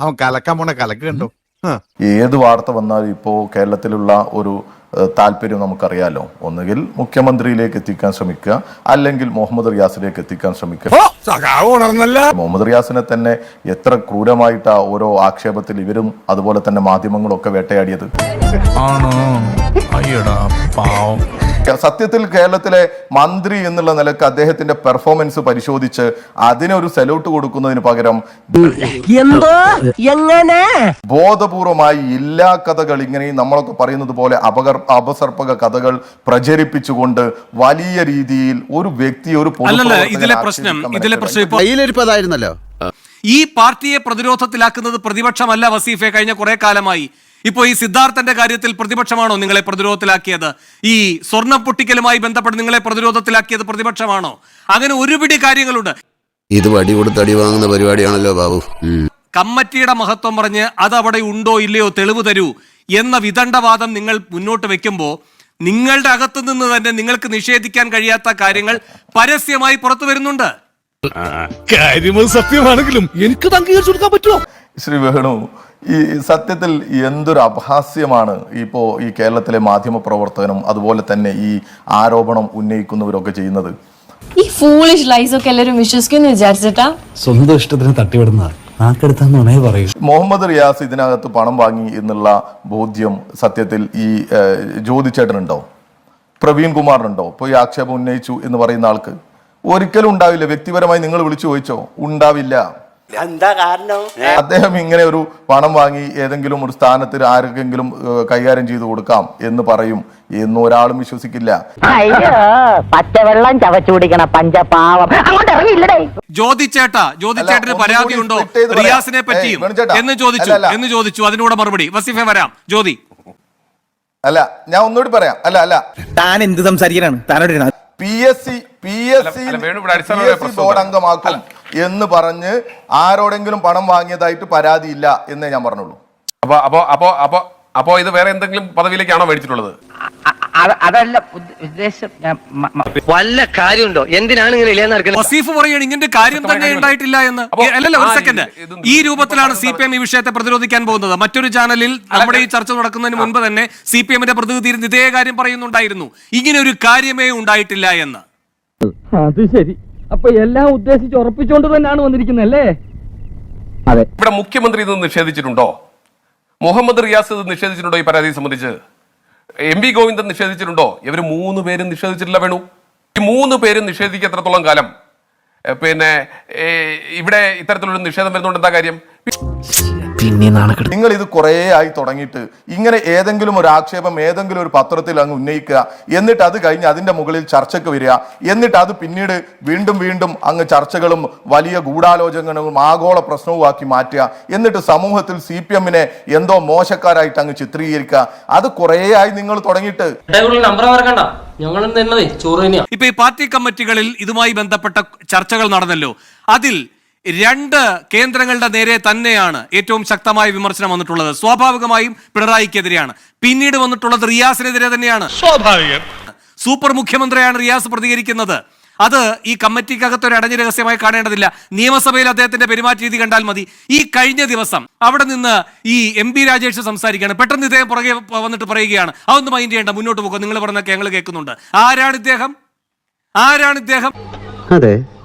അവൻ കലക്കാൻ പോണ കലക്ക് കണ്ടോ? ഏത് വാർത്ത വന്നാലും ഇപ്പോ കേരളത്തിലുള്ള ഒരു താല്പര്യം നമുക്കറിയാലോ. ഒന്നുകിൽ മുഖ്യമന്ത്രിയിലേക്ക് എത്തിക്കാൻ ശ്രമിക്കുക അല്ലെങ്കിൽ മുഹമ്മദ് റിയാസിലേക്ക് എത്തിക്കാൻ ശ്രമിക്കുക. മുഹമ്മദ് റിയാസിനെ തന്നെ എത്ര ക്രൂരമായിട്ടാ ഓരോ ആക്ഷേപത്തിൽ ഇവരും അതുപോലെ തന്നെ മാധ്യമങ്ങളും ഒക്കെ വേട്ടയാടിയത്. ആണോ? അയ്യടാ പാവം. സത്യത്തിൽ കേരളത്തിലെ മന്ത്രി എന്നുള്ള നിലയ്ക്ക് അദ്ദേഹത്തിന്റെ പെർഫോമൻസ് പരിശോധിച്ച് അതിനൊരു സല്യൂട്ട് കൊടുക്കുന്നതിന് പകരം എന്തോ? എങ്ങനെ? ബോധപൂർവമായി എല്ലാ കഥകൾ ഇങ്ങനെ നമ്മളൊക്കെ പറയുന്നത് പോലെ അപകർ അപസർപ്പക കഥകൾ പ്രചരിപ്പിച്ചുകൊണ്ട് വലിയ രീതിയിൽ ഒരു വ്യക്തി ഒരു അല്ലല്ല ഇതിലെ പ്രശ്നം ഇതിലെ പ്രശ്നം ഈ പാർട്ടിയെ പ്രതിരോധത്തിലാക്കുന്നത് പ്രതിപക്ഷമല്ല വസീഫെ. കഴിഞ്ഞ കുറെ കാലമായി ഇപ്പോ ഈ സിദ്ധാർത്ഥന്റെ കാര്യത്തിൽ പ്രതിപക്ഷമാണോ നിങ്ങളെ പ്രതിരോധത്തിലാക്കിയത്? ഈ സ്വർണ പൊട്ടിക്കലുമായി ബന്ധപ്പെട്ട് നിങ്ങളെ പ്രതിരോധത്തിലാക്കിയത് പ്രതിപക്ഷമാണോ? അങ്ങനെ ഒരുപിടി കാര്യങ്ങളുണ്ട്. ഇത് വടി കൊടുത്ത് അടി വാങ്ങുന്ന പരിപാടിയാണല്ലോ ബാബു. കമ്മറ്റിയുടെ മഹത്വം പറഞ്ഞ് അത് അവിടെ ഉണ്ടോ ഇല്ലയോ തെളിവ് തരൂ എന്ന വിദണ്ഡവാദം നിങ്ങൾ മുന്നോട്ട് വെക്കുമ്പോൾ നിങ്ങളുടെ അകത്തു നിന്ന് തന്നെ നിങ്ങൾക്ക് നിഷേധിക്കാൻ കഴിയാത്ത കാര്യങ്ങൾ പരസ്യമായി പുറത്തു വരുന്നുണ്ട്. കാര്യം സത്യമാണെങ്കിലും എനിക്ക് അംഗീകരിച്ചു കൊടുക്കാൻ പറ്റുമോ? ശ്രീ വേണു ഈ സത്യത്തിൽ എന്തൊരു അപഹാസ്യമാണ് ഇപ്പോൾ ഈ കേരളത്തിലെ മാധ്യമ പ്രവർത്തകനും അതുപോലെ തന്നെ ഈ ആരോപണം ഉന്നയിക്കുന്നവരൊക്കെ ചെയ്യുന്നത്? ഈ ഫൂളിഷ് ലൈസ് ഒക്കെ എല്ലാവരും വിശ്വസിക്കുന്നു വിചാരിച്ചിട്ടാ? സ്വന്തം ഇഷ്ടത്തിന് തട്ടിവിടുന്ന നാക്കെടുത്താന്നുണേ പറയൂ. മുഹമ്മദ് റിയാസ് ഇതിനകത്ത് പണം വാങ്ങി എന്നുള്ള ബോധ്യം സത്യത്തിൽ ഈ ജ്യോതിച്ചേട്ടനുണ്ടോ? പ്രവീൺ കുമാറിനുണ്ടോ? ഇപ്പോൾ ഈ ആക്ഷേപം ഉന്നയിച്ചു എന്ന് പറയുന്ന ആൾക്ക്. ഒരിക്കലും ഉണ്ടാവില്ല. വ്യക്തിപരമായി നിങ്ങൾ വിളിച്ചു ചോദിച്ചോ? ഉണ്ടാവില്ല. എന്താ കാരണം? അദ്ദേഹം ഇങ്ങനെ ഒരു പണം വാങ്ങി ഏതെങ്കിലും ഒരു സ്ഥാനത്തിൽ ആർക്കെങ്കിലും കൈകാര്യം ചെയ്തു കൊടുക്കാം എന്ന് പറയും എന്ന് ഒരാളും വിശ്വസിക്കില്ല. അയ്യോ പച്ചവെള്ളം ചവച്ചു കുടിക്കണ പഞ്ചപാവം. ജ്യോതിച്ചേട്ട ജ്യോതിച്ചേട്ടന് പരാതി ഉണ്ടോ? റിയാസിനെ പറ്റിയും എന്ന് ചോദിച്ചു. എന്ന് ചോദിച്ചു അതിനൂടെ മറുപടി. വസീഫെ വരാം. ജ്യോതി. അല്ല ഞാൻ ഒന്നുകൂടി പറയാം. അല്ല അല്ല. താൻ എന്ത് സംസാരിക്കാനാണ്? താനോട് P S C P S C board അംഗമാക്കും. എന്ന് പറഞ്ഞ് ആരോടെങ്കിലും പണം വാങ്ങിയതായിട്ട് പരാതിയില്ല എന്നേ ഞാൻ പറഞ്ഞുള്ളൂ. അപ്പൊ അപ്പോ അപ്പോ അപ്പോ അപ്പോ ഇത് വേറെ എന്തെങ്കിലും പദവിയിലേക്കാണോ മേടിച്ചിട്ടുള്ളത്? അതല്ല ഉദ്ദേശം വല്ല കാര്യമുണ്ടോ? എന്തിനാണ് ഇങ്ങനെ ഇല്ലാന്ന് നടക്കുന്നത്? വസീഫ് പറയുകയാണ് ഇങ്ങനെ കാര്യം തന്നെ ഉണ്ടായിട്ടില്ല എന്ന്. അല്ലല്ല ഒരു സെക്കൻഡ് ഈ രൂപത്തിലാണ് സി പി എം ഈ വിഷയത്തെ പ്രതിരോധിക്കാൻ പോകുന്നത്. മറ്റൊരു ചാനലിൽ നമ്മുടെ ഈ ചർച്ച നടക്കുന്നതിന് മുൻപ് തന്നെ സി പി എമ്മിന്റെ പ്രതിനിധി ഇതേ കാര്യം പറയുന്നുണ്ടായിരുന്നു. ഇങ്ങനെ ഒരു കാര്യമേ ഉണ്ടായിട്ടില്ല എന്ന്. അത് ശരി. അപ്പൊ എല്ലാം ഉദ്ദേശിച്ച് ഉറപ്പിച്ചോണ്ട് തന്നെയാണ് വന്നിരിക്കുന്നത് അല്ലേ? അതെ. ഇവിടെ മുഖ്യമന്ത്രി ഇത് നിഷേധിച്ചിട്ടുണ്ടോ? മുഹമ്മദ് റിയാസ് ഇത് നിഷേധിച്ചിട്ടുണ്ടോ ഈ പരാതിയെ സംബന്ധിച്ച്? എം വി ഗോവിന്ദൻ നിഷേധിച്ചിട്ടുണ്ടോ? ഇവർ മൂന്ന് പേരും നിഷേധിച്ചിട്ടില്ല വേണു. ഈ മൂന്ന് പേരും നിഷേധിക്കത്രത്തോളം കാലം. പിന്നെ ഇവിടെ ഇത്തരത്തിലൊരു നിഷേധം വരുന്നതുകൊണ്ട് എന്താ കാര്യം? പിന്നെ നാണക്കെട്ട് നിങ്ങൾ ഇത് കുറേ ആയി തുടങ്ങിയിട്ട് ഇങ്ങനെ ഏതെങ്കിലും ഒരു ആക്ഷേപം ഏതെങ്കിലും ഒരു പത്രത്തിൽ അങ്ങ് ഉന്നയിക്കുക എന്നിട്ട് അത് കഴിഞ്ഞ് അതിന്റെ മുകളിൽ ചർച്ചയ്ക്ക് വരിക എന്നിട്ട് അത് പിന്നീട് വീണ്ടും വീണ്ടും അങ്ങ് ചർച്ചകളും വലിയ ഗൂഢാലോചനകളും ആഗോള പ്രശ്നവുമാക്കി മാറ്റുക എന്നിട്ട് സമൂഹത്തിൽ സി പി എമ്മിനെ എന്തോ മോശക്കാരായിട്ട് അങ്ങ് ചിത്രീകരിക്കുക. അത് കുറേ ആയി നിങ്ങൾ തുടങ്ങിയിട്ട്. ഇപ്പൊ ഈ പാർട്ടി കമ്മിറ്റികളിൽ ഇതുമായി ബന്ധപ്പെട്ട ചർച്ചകൾ നടന്നല്ലോ. അതിൽ രണ്ട് കേന്ദ്രങ്ങളുടെ നേരെ തന്നെയാണ് ഏറ്റവും ശക്തമായ വിമർശനം വന്നിട്ടുള്ളത്. സ്വാഭാവികമായും പിണറായിക്കെതിരെയാണ്. പിന്നീട് വന്നിട്ടുള്ളത് റിയാസിനെതിരെ തന്നെയാണ്. സ്വാഭാവികം. സൂപ്പർ മുഖ്യമന്ത്രിയാണ് റിയാസ് പ്രതികരിക്കുന്നത്. അത് ഈ കമ്മിറ്റിക്കകത്ത് ഒരു അടഞ്ഞ രഹസ്യമായി കാണേണ്ടതില്ല. നിയമസഭയിൽ അദ്ദേഹത്തിന്റെ പെരുമാറ്റ രീതി കണ്ടാൽ മതി. ഈ കഴിഞ്ഞ ദിവസം അവിടെ നിന്ന് ഈ എം പി രാജേഷ് സംസാരിക്കുകയാണ്. പെട്ടെന്ന് ഇദ്ദേഹം പുറകെ വന്നിട്ട് പറയുകയാണ്. അതൊന്നും മൈൻഡ് ചെയ്യേണ്ട മുന്നോട്ട് പോകുക. നിങ്ങൾ പറഞ്ഞൊക്കെ ഞങ്ങൾ കേൾക്കുന്നുണ്ട്. ആരാണ് ഇദ്ദേഹം? ആരാണ് ഇദ്ദേഹം? അതെ.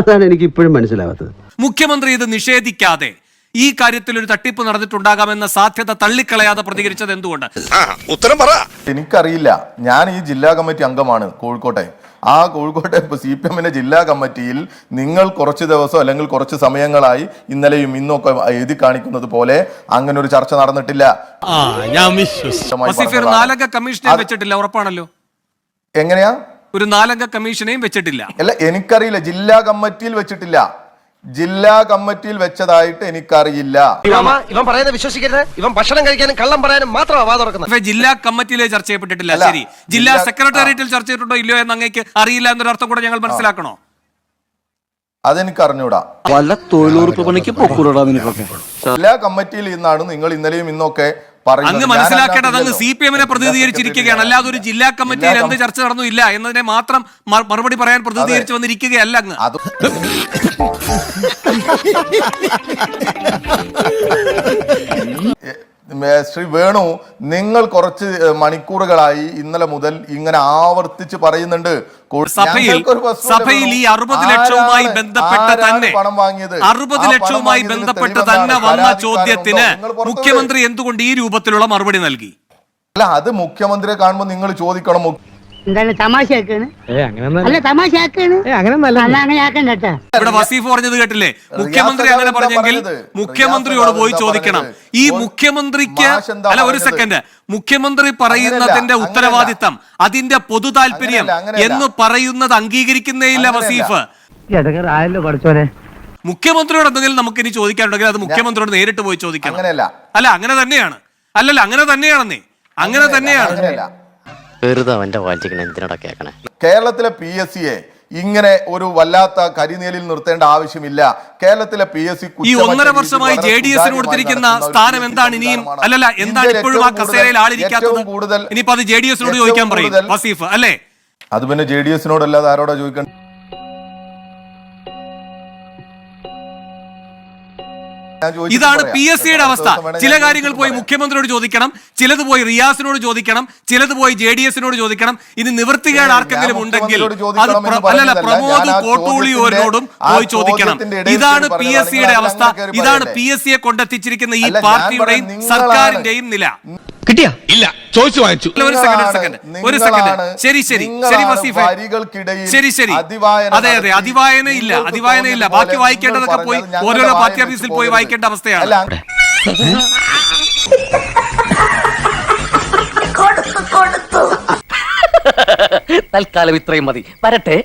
അതാണ് എനിക്ക് ഇപ്പോഴും മനസ്സിലാവാത്തത്. മുഖ്യമന്ത്രി ഇത് നിഷേധിക്കാതെ ഈ കാര്യത്തിൽ ഒരു തട്ടിപ്പ് നടന്നിട്ടുണ്ടാകാമെന്ന സാധ്യത തള്ളിക്കളയാതെ പ്രതികരിച്ചത് എന്തുകൊണ്ട്? ഉത്തരം പറ. എനിക്കറിയില്ല. ഞാൻ ഈ ജില്ലാ കമ്മിറ്റി അംഗമാണ് കോഴിക്കോട്ടെ. ആ കോഴിക്കോട്ടെ ഇപ്പൊ സി പി എമ്മിന്റെ ജില്ലാ കമ്മിറ്റിയിൽ നിങ്ങൾ കുറച്ച് ദിവസം അല്ലെങ്കിൽ കുറച്ച് സമയങ്ങളായി ഇന്നലെയും ഇന്നൊക്കെ എഴുതി കാണിക്കുന്നത് പോലെ അങ്ങനെ ഒരു ചർച്ച നടന്നിട്ടില്ല. നാലംഗ കമ്മീഷനെയും വെച്ചിട്ടില്ല ഉറപ്പാണല്ലോ? എങ്ങനെയാ? ഒരു നാലംഗ കമ്മീഷനെയും വെച്ചിട്ടില്ല. അല്ല എനിക്കറിയില്ല. ജില്ലാ കമ്മിറ്റിയിൽ വെച്ചിട്ടില്ല. ജില്ലാ കമ്മിറ്റിയിൽ വെച്ചതായിട്ട് എനിക്കറിയില്ല. ഇവൻ പറയുന്നത് വിശ്വസിക്കരുത്. ഇവൻ ഭക്ഷണം കഴിക്കാനും കള്ളം പറയാനും മാത്രമാണ് ജില്ലാ കമ്മിറ്റിയിലെ ചർച്ച ചെയ്യപ്പെട്ടിട്ടില്ല. ശരി. ജില്ലാ സെക്രട്ടേറിയറ്റിൽ ചർച്ച ചെയ്തിട്ടുണ്ടോ ഇല്ലയോ എന്ന് അങ്ങേക്ക് അറിയില്ല എന്നൊരു അർത്ഥം കൂടെ ഞങ്ങൾ മനസ്സിലാക്കണോ? അതെനിക്ക് അറിഞ്ഞൂടാ പല തൊഴിലുറപ്പ് പണിക്ക് ജില്ലാ കമ്മിറ്റിയിൽ നിന്നാണ് നിങ്ങൾ ഇന്നലെയും ഇന്നൊക്കെ. അങ്ങ് മനസ്സിലാക്കേണ്ടത് അങ്ങ്. സി പി എമ്മിനെ പ്രതിനിധീകരിച്ചിരിക്കുകയാണ്. അല്ലാതെ ഒരു ജില്ലാ കമ്മിറ്റിയിൽ എന്ത് ചർച്ച നടന്നു ഇല്ല എന്നതിനെ മാത്രം മറുപടി പറയാൻ പ്രതിനിധീകരിച്ച് വന്നിരിക്കുകയല്ല അങ്ങ്. അത് ശ്രീ വേണു നിങ്ങൾ കുറച്ച് മണിക്കൂറുകളായി ഇന്നലെ മുതൽ ഇങ്ങനെ ആവർത്തിച്ച് പറയുന്നുണ്ട് സഭയിൽ സഭയിൽ ഈ. അറുപത് ലക്ഷവുമായി ബന്ധപ്പെട്ട തന്നെ പണം വാങ്ങിയത് അറുപത് ലക്ഷവുമായി ബന്ധപ്പെട്ട തന്നെ വന്ന? ചോദ്യത്തിന്. മുഖ്യമന്ത്രി എന്തുകൊണ്ട് ഈ രൂപത്തിലുള്ള മറുപടി നൽകി അല്ല അത് മുഖ്യമന്ത്രിയെ കാണുമ്പോൾ നിങ്ങൾ ചോദിക്കണം എന്താണ് തമാശ ആക്കാണ്? ഏ അങ്ങനെ അല്ല. തമാശ ആക്കാണ്? ഏ അങ്ങനെ ആക്കണ്ട കേട്ടാ. ഇവിടെ വസീഫ് പറഞ്ഞത് കേട്ടില്ലേ? മുഖ്യമന്ത്രി അങ്ങനെ പറഞ്ഞെങ്കിൽ മുഖ്യമന്ത്രിയോട് പോയി ചോദിക്കണം. ഈ മുഖ്യമന്ത്രിക്ക് അല്ല ഒരു സെക്കൻഡ്. മുഖ്യമന്ത്രി പറയുന്നതിന്റെ ഉത്തരവാദിത്തം അതിന്റെ പൊതു താല്പര്യം. എന്ന് പറയുന്നത് അംഗീകരിക്കുന്നേയില്ല. വസീഫ്. മുഖ്യമന്ത്രിയോട് എന്തെങ്കിലും നമുക്ക് ഇനി ചോദിക്കാനുണ്ടെങ്കിൽ അത് മുഖ്യമന്ത്രിയോട് നേരിട്ട് പോയി ചോദിക്കണം. അല്ല അങ്ങനെ തന്നെയാണ്. അല്ലല്ല അങ്ങനെ തന്നെയാണെന്നേ. അങ്ങനെ തന്നെയാണ്. വെറുതെ അവന്റെ വായിച്ചിരിക്കണ എന്തിനടാ കേക്കണേ? കേരളത്തിലെ പി എസ് സിയെ ഇങ്ങനെ ഒരു വല്ലാത്ത കരിനീലിൽ നിർത്തേണ്ട ആവശ്യമില്ല. കേരളത്തിലെ പി എസ് സി ഈ ഒന്നര വർഷമായി ജെ ഡി എസിന് കൊടുത്തിരിക്കുന്ന സ്ഥാനം എന്താണ് ഇനിയും? അല്ലല്ല എന്താണ് ഇപ്പോഴും ആ കസേരയിൽ ആളിരിക്കാത്തത്? ഇനിയിപ്പോ അത് ജെ ഡി എസിനോട് ചോദിക്കാൻ പറയും വസീഫ് അല്ലേ? അത് പിന്നെ ജെ ഡി എസിനോടല്ലാതെ ആരോടാ ചോദിക്കാൻ ഇതാണ്. പി എസ് സിയുടെ അവസ്ഥ. ചില കാര്യങ്ങൾ പോയി മുഖ്യമന്ത്രിയോട് ചോദിക്കണം ചിലത് പോയി റിയാസിനോട് ചോദിക്കണം ചിലത് പോയി ജെ ഡി എസിനോട് ചോദിക്കണം. ഇനി നിവൃത്തികേട് ആർക്കെങ്കിലും ഉണ്ടെങ്കിൽ അത് അല്ലല്ല. പ്രമോദ് കോട്ടൂളിയോരോടും പോയി ചോദിക്കണം. ഇതാണ് പി എസ് സിയുടെ അവസ്ഥ. ഇതാണ്? പി എസ് സിയെ കൊണ്ടെത്തിച്ചിരിക്കുന്ന ഈ പാർട്ടിയുടെയും സർക്കാരിന്റെയും നില. കിട്ടിയ? ഇല്ല. ചോദിച്ചു വായിച്ചു ഒരു സെക്കൻഡ് ഒരു സെക്കൻഡ് ഒരു സെക്കൻഡ് ശരി ശരി. ശരി മസീഫ് വസീഫെ. ശരി ശരി. അതെ അതെ. അതിവായന ഇല്ല. അതിവായന ഇല്ല. ബാക്കി വായിക്കേണ്ടതൊക്കെ പോയി ഓരോരോ പാർട്ടി ഓഫീസിൽ പോയി വായിക്കേണ്ട അവസ്ഥയാണ്. തൽക്കാലം ഇത്രയും മതി. വരട്ടെ.